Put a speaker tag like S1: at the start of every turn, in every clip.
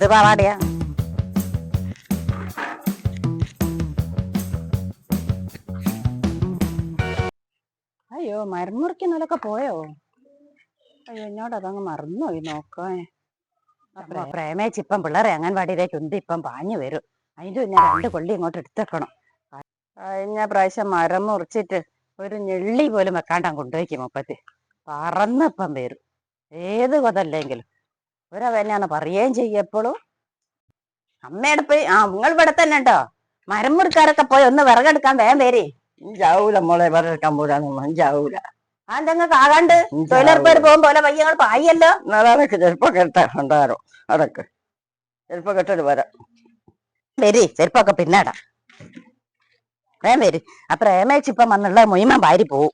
S1: എന്ത് പാവാടിയാ. അയ്യോ മരുമുറിക്കുന്നതിലൊക്കെ പോയോ? അയ്യോ എന്നോട് അതങ്ങ് മറന്നുപോയി നോക്കാൻ പ്രേമേച്ച് ഇപ്പം പിള്ളേരെ അംഗൻവാടിയിലേക്ക് ഉണ്ട് ഇപ്പം പാഞ്ഞു വരും. അതിന്റെ ഞാൻ രണ്ട് കൊള്ളി ഇങ്ങോട്ട് എടുത്തേക്കണം. കഴിഞ്ഞ പ്രാവശ്യം മരം മുറിച്ചിട്ട് ഒരു ഞെള്ളി പോലും വെക്കാണ്ടാൻ കൊണ്ടുപോയിക്കും മുപ്പത്തി. പറന്നിപ്പം വരും. ഏത് കൊതല്ലെങ്കിലും. ഒരവന്നെയാന്ന് പറയുകയും ചെയ്യപ്പോഴും അമ്മയുടെ പോയി ആ നിങ്ങൾ ഇവിടെ തന്നെ ഉണ്ടോ? മരം മുറിക്കാരൊക്കെ പോയി ഒന്ന് വിറകെടുക്കാൻ വേഗം വരി.
S2: ഇഞ്ചാവൂല മോളെ വിറകെടുക്കാൻ പോരാന്ന് ഇഞ്ചാവൂല.
S1: ആ നിങ്ങൾക്ക് ആകാണ്ട് തൊഴിലുറപ്പ് പോകും പോലെ പയ്യങ്ങൾ പായല്ലോ.
S2: അതൊക്കെ ചെറുപ്പം കെട്ട ഉണ്ടാരോ അതൊക്കെ. ചെരുപ്പൊ കെട്ടിട്ട് വരാം.
S1: വരി ചെരുപ്പൊക്കെ പിന്നാടാ. വേഗം വരും ആ പ്രേമേച്ച് ഇപ്പം വന്നുള്ള മുയിമൻ വാരി പോവും.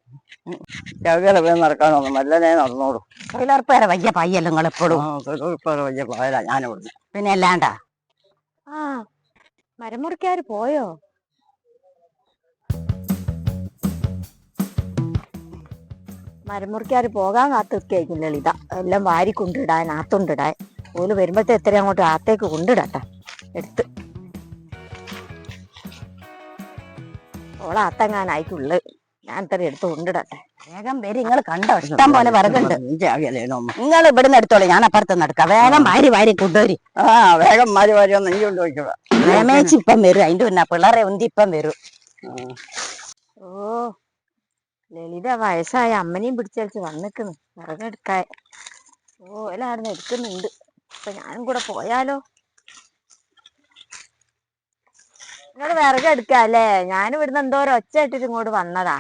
S2: ചവികല വേഗം നടക്കാനൊന്നും നല്ലതേ നടന്നോളൂ.
S1: തൊഴിലുറപ്പേരെ വയ്യ പായല്ലോ നിങ്ങൾ എപ്പോഴും
S2: ഞാൻ ഞാനിവിടുന്ന്.
S1: പിന്നെ അല്ലാണ്ടാ?
S3: ആ മരമുറിക്കാര് പോയോ? മരമുറിക്കാര് പോകാൻ കാത്തിരിക്കും ലളിത. എല്ലാം വാരി കൊണ്ടിടാൻ ആത്തുണ്ടിടാൻ. ഓൽ വരുമ്പോഴത്തെ എത്ര അങ്ങോട്ട് ആത്തേക്ക് കൊണ്ടിടട്ടെ. എടുത്ത് ഓളാത്തെങ്ങാനായിട്ടുള്ളു. ഞാൻ ഇത്ര എടുത്ത് കൊണ്ടിടട്ടെ.
S1: വേഗം പേര് നിങ്ങൾ കണ്ടോ? ഇഷ്ടം പോലെ
S2: വരകുണ്ട്
S1: നിങ്ങൾ ഇവിടുന്ന് എടുത്തോളൂ. ഞാൻ അപ്പുറത്ത് നടക്കാം വേഗം വാരി വാരി കൊണ്ടുവരി.
S2: ആ വേഗം വാരി വാരി ഒന്ന് ഇഞ്ചി കൊണ്ട് വയ്ക്കുക
S1: പ്രേമേച്ച് ഇപ്പം വരും. അതിന്റെ പിന്നെ പിള്ളേരെ ഉന്തി ഇപ്പം വരും.
S3: ഓ ലളിത വയസ്സായ അമ്മനെയും പിടിച്ചു വന്നിക്കുന്നു. വിറകെടുക്കാൻ ഓ എല്ലാടുന്ന് എടുക്കുന്നുണ്ട്. അപ്പൊ ഞാനും കൂടെ പോയാലോ? നിങ്ങൾ വിറകെടുക്കല്ലേ ഞാൻ ഇവിടുന്ന് എന്തോ ഒരു ഒച്ച ഇട്ടിട്ട് ഇങ്ങോട്ട് വന്നതാ.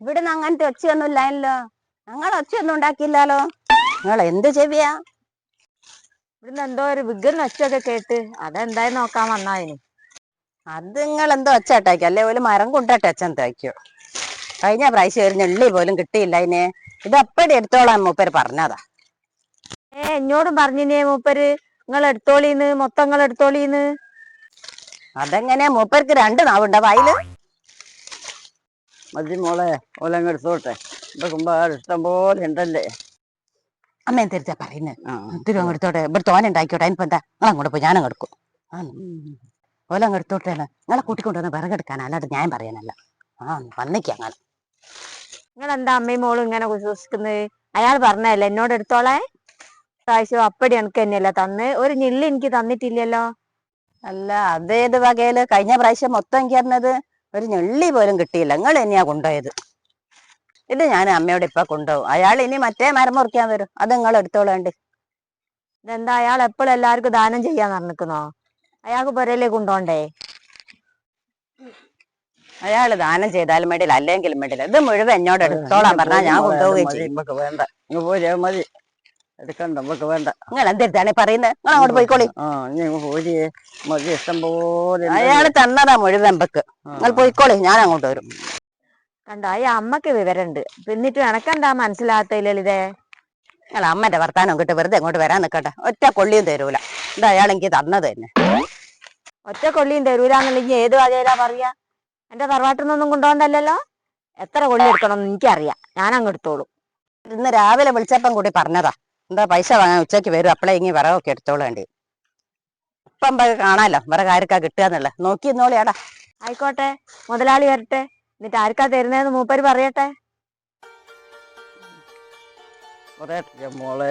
S1: ഇവിടുന്ന് അങ്ങനത്തെ ഒച്ചയൊന്നും ഇല്ലായല്ലോ ഞങ്ങൾ ഒച്ചയൊന്നും ഉണ്ടാക്കിയില്ലല്ലോ നിങ്ങൾ എന്ത് ചെവിയാ?
S3: ഇവിടുന്ന് എന്തോ ഒരു വിഗറിന് ഒച്ചയൊക്കെ കേട്ട് അതെന്തായി നോക്കാൻ വന്നതിന്
S1: അത് നിങ്ങൾ എന്തോ ഒച്ച ഇട്ടാക്കി അല്ലേ? ഒരു മരം കൊണ്ടിട്ട് ഒച്ച എന്താക്കിയോ കഴിഞ്ഞ പ്രാവശ്യം ഒരു ഞെള്ളി പോലും കിട്ടിയില്ല അതിനെ ഇത് അപ്പടി എടുത്തോളാം മൂപ്പര് പറഞ്ഞതാ.
S3: ഏ എന്നോടും പറഞ്ഞിനേ മൂപ്പര്. നിങ്ങൾ എടുത്തോളീന്ന് മൊത്തം നിങ്ങൾ എടുത്തോളീന്ന്.
S1: അതെങ്ങനെ? മൂപ്പർക്ക് രണ്ട് നാവുണ്ടോ വായിൽ?
S2: മതി മോളെ ഓലങ്ങ് എടുത്തോട്ടെ. ഇപ്പൊ കുമ്പാട് ഇഷ്ടം പോലെ ഉണ്ടല്ലേ?
S1: അമ്മ എന്തെടുത്താ പറയുന്നത്
S2: ആ.
S1: ഒത്തിരി അങ്ങ് എടുത്തോട്ടെ. ഇവിടെ തോന ഉണ്ടാക്കിയോട്ടെ. അതിനിപ്പോ എന്താ? നിങ്ങൾ അങ്ങോട്ട് പോയി ഞാനങ്ങ് എടുക്കും. ഓല അങ്ങ് എടുത്തോട്ടെ. നിങ്ങളെ കൂട്ടിക്കൊണ്ടുവന്ന് വിറകെടുക്കാൻ അല്ലാണ്ട് ഞാൻ പറയാനല്ല. ആ വന്നിക്ക് അങ്ങനെ
S3: നിങ്ങൾ എന്താ അമ്മയും മോളും ഇങ്ങനെ വിശ്വസിക്കുന്നത് അയാൾ പറഞ്ഞതല്ലേ? എന്നോട് എടുത്തോളെ. പ്രാവശ്യം അപ്പടി എനിക്ക് തന്നെയല്ല തന്ന്. ഒരു ഞെല്ല് എനിക്ക് തന്നിട്ടില്ലല്ലോ.
S1: അല്ല അതേത് വകയിൽ? കഴിഞ്ഞ പ്രാവശ്യം മൊത്തം എനിക്ക് തന്നത് ഒരു ഞെള്ളി പോലും കിട്ടിയില്ല. നിങ്ങൾ തന്നെയാ കൊണ്ടുപോയത്. ഇത് ഞാൻ അമ്മയോട് ഇപ്പൊ കൊണ്ടുപോകും. അയാൾ ഇനി മറ്റേ മരം മുറിക്കാൻ വരും. അത് നിങ്ങൾ എടുത്തോളേണ്ടി.
S3: ഇതെന്താ? അയാൾ എപ്പോഴും എല്ലാവർക്കും ദാനം ചെയ്യാൻ നടന്നിക്കുന്നോ അയാൾക്ക് പുരയിലേക്ക് കൊണ്ടുപോണ്ടേ
S1: അയാൾ ദാനം ചെയ്താലും വേണ്ടില്ല അല്ലെങ്കിലും വേണ്ടില്ല ഇത് മുഴുവൻ എന്നോട് എടുത്തോളാൻ പറഞ്ഞാൽ ഞാൻ കൊണ്ടുപോവുകയും ചെയ്യും.
S2: മതി എടുക്കണ്ട നമുക്ക് വേണ്ട.
S1: നിങ്ങൾ എന്തെടുത്താണ് പറയുന്നത് നിങ്ങൾ അങ്ങോട്ട് പോയിക്കോളി.
S2: ആ മതി ഇഷ്ടം പോലെ അയാൾ
S1: അയാൾ തന്നതാ മുഴുവൻ എമ്പക്ക്
S2: ആ.
S1: നിങ്ങൾ പോയിക്കോളി ഞാൻ അങ്ങോട്ട് വരും.
S3: കണ്ടോ ഈ അമ്മയ്ക്ക് വിവരമുണ്ട് പിന്നിട്ട് എനക്കെന്താ മനസ്സിലാത്തില്ലേ
S1: നിങ്ങൾ അമ്മന്റെ വർത്താനം കിട്ട് വെറുതെ അങ്ങോട്ട് വരാൻ നിൽക്കട്ടെ ഒറ്റ കൊള്ളിയും തരൂല. എന്താ അയാൾ എനിക്ക് തന്നത് തന്നെ.
S3: ഒറ്റ കൊള്ളിയും തരൂലെന്നുണ്ടെങ്കിൽ ഏത് വകയിലാ പറയാ? എന്റെ തറവാട്ടിനൊന്നും നിന്നൊന്നും കൊണ്ടുപോകണ്ടല്ലോ എത്ര കൊള്ളി എടുക്കണം എന്ന് എനിക്കറിയാം. ഞാൻ അങ്ങ് എടുത്തോളൂ.
S1: ഇന്ന് രാവിലെ വിളിച്ചപ്പം കൂടി പറഞ്ഞതാ. എന്താ പൈസ വാങ്ങാൻ ഉച്ചയ്ക്ക് വരും. അപ്പളേ ഇങ്ങനെ വിറകൊക്കെ എടുത്തോളേണ്ടി ഇപ്പം ഇപ്പൊ കാണാലോ വിറക് ആർക്കാ കിട്ടുക എന്നുള്ള നോക്കി ഇന്നോളിയാടാ
S3: ആയിക്കോട്ടെ മുതലാളി വരട്ടെ. എന്നിട്ട് ആർക്കാ തരുന്നതെന്ന് മൂപ്പര് പറയട്ടെ.
S2: പറയട്ടെ മോളെ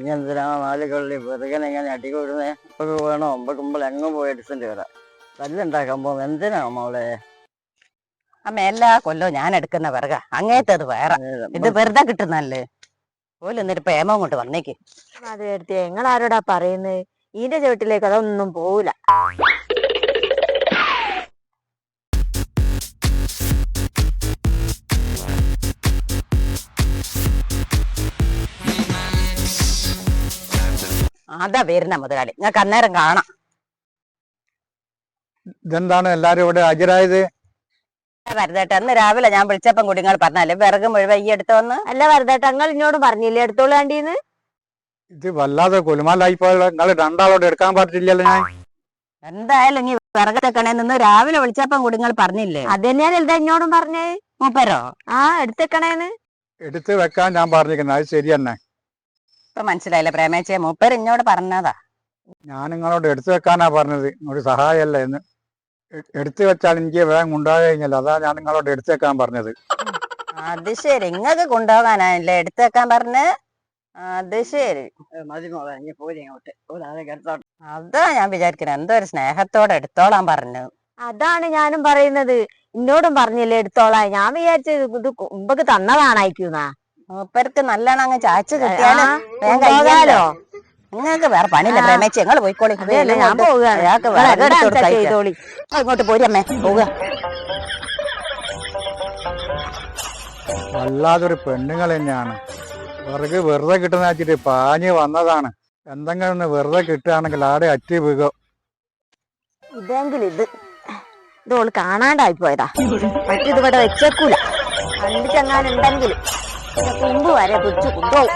S2: ഇനി എന്തിനാ നാല് കള്ളി വെറുകനെ ഇങ്ങനെ അടികൊടുന്നേ ഇപ്പൊ വേണോ? ഒമ്പക്കുമ്പോൾ എങ്ങും പോയി എടുത്തിട്ട് വരാം. തല്ലുണ്ടാക്കാൻ പോകുന്നത് എന്തിനാ മോളെ?
S1: അമ്മ എല്ലാ കൊല്ലവും ഞാൻ എടുക്കുന്ന വിറക. അങ്ങേത്തത് വേറെ. ഇത് വെറുതെ കിട്ടുന്നല്ലേ പോലും എന്നിട്ട് അങ്ങോട്ട് കൊണ്ട് വന്നേക്ക്.
S3: അത് എടുത്തേ നിങ്ങൾ ആരോടാ പറയുന്നത് ഈന്റെ ചവിട്ടിലേക്ക് അതൊന്നും പോവില്ല
S1: അതാ വരുന്ന മുതലാളി. ഞങ്ങൾക്ക് അന്നേരം കാണാം.
S4: ഇതെന്താണ്? എല്ലാരും ഇവിടെ ഹാജരായത്?
S1: വരുതേട്ടെ അന്ന് രാവിലെ ഞാൻ വിളിച്ചപ്പം കൂടി നിങ്ങൾ പറഞ്ഞല്ലേ വിറക് മുഴുവൻ ഈ എടുത്തു വന്ന്.
S3: അല്ല വരുതേട്ട നിങ്ങൾ ഇന്നോട് പറഞ്ഞില്ലേ എടുത്തോളാണ്ടീന്ന്
S4: ഇത് വല്ലാതെ കൊലുമാലായി പോയല്ലോ നിങ്ങൾ രണ്ടാളോട് എടുക്കാൻ പറ്റില്ലല്ലോ ഞാൻ.
S1: എന്തായാലും ഇനി വിറകെടുക്കണേ നിന്ന് രാവിലെ വിളിച്ചപ്പം കൂടി നിങ്ങൾ പറഞ്ഞില്ലേ?
S3: അത് തന്നെയാണ് എന്താ എന്നോടും പറഞ്ഞേ.
S1: മൂപ്പരോ?
S3: ആ എടുത്തേക്കണേന്ന്
S4: എടുത്ത് വെക്കാൻ ഞാൻ പറഞ്ഞിരിക്കുന്നത് അത് ശരി തന്നെ.
S1: ഇപ്പൊ മനസ്സിലായില്ലേ പ്രേമേച്ചേ മൂപ്പര് ഇന്നോട് പറഞ്ഞതാ.
S4: ഞാൻ നിങ്ങളോട് എടുത്തു വെക്കാനാ പറഞ്ഞത് ഒരു സഹായമല്ല എന്ന്. എടുത്തു വെച്ചാൽ എനിക്ക് വേഗം കൊണ്ടുപോകാൻ കഴിഞ്ഞല്ലോ. അതാ ഞാൻ നിങ്ങളോട് എടുത്തേക്കാൻ പറഞ്ഞത്.
S1: അത് ശരി. ഇങ്ങക്ക് കൊണ്ടുപോകാനായില്ലേ? എടുത്തേക്കാൻ പറഞ്ഞ്? അത് ശരി. അതാ ഞാൻ വിചാരിക്കുന്നത് എന്തോ ഒരു സ്നേഹത്തോടെ എടുത്തോളാൻ പറഞ്ഞു.
S3: അതാണ് ഞാനും പറയുന്നത്. എന്നോടും പറഞ്ഞില്ലേ എടുത്തോളാം ഞാൻ വിചാരിച്ചത് ഇത് കുമ്പക്ക് തന്നതാണായിക്കൂന്നാ.
S1: മൂപ്പർക്ക് നല്ലോണം അങ്ങ് ചാച്ചു കിട്ടിയാലും നിങ്ങൾക്ക് വേറെ പണിയില്ല. പ്രേമേച്ചി ഞങ്ങൾ പോയിക്കോളി.
S3: ഞാൻ പോവുകയാണ്.
S1: ഇങ്ങോട്ട് പോരി അമ്മേ പോവുക.
S4: വല്ലാതൊരു പെണ്ണുങ്ങൾ തന്നെയാണ്. വിറക് വെറുതെ കിട്ടുന്ന വെച്ചിട്ട് പാഞ്ഞ് വന്നതാണ്. എന്തെങ്കിലും ഒന്ന് വെറുതെ കിട്ടുകയാണെങ്കിൽ ആടെ അറ്റി വീകോ
S3: ഇതെങ്കിൽ ഇത് ഇത് ഓൾ കാണാണ്ടായി പോയതാ. മറ്റിത് ഇവിടെ വെച്ചേക്കൂല. കണ്ടു ഉണ്ടെങ്കിൽ കുമ്പ് വരെ പിടിച്ചു കൊണ്ടുപോകും.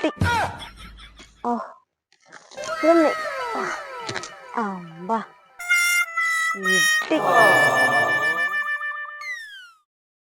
S3: കിട്ടി. ഓ ഇതല്ലേ? അമ്പ. കിട്ടി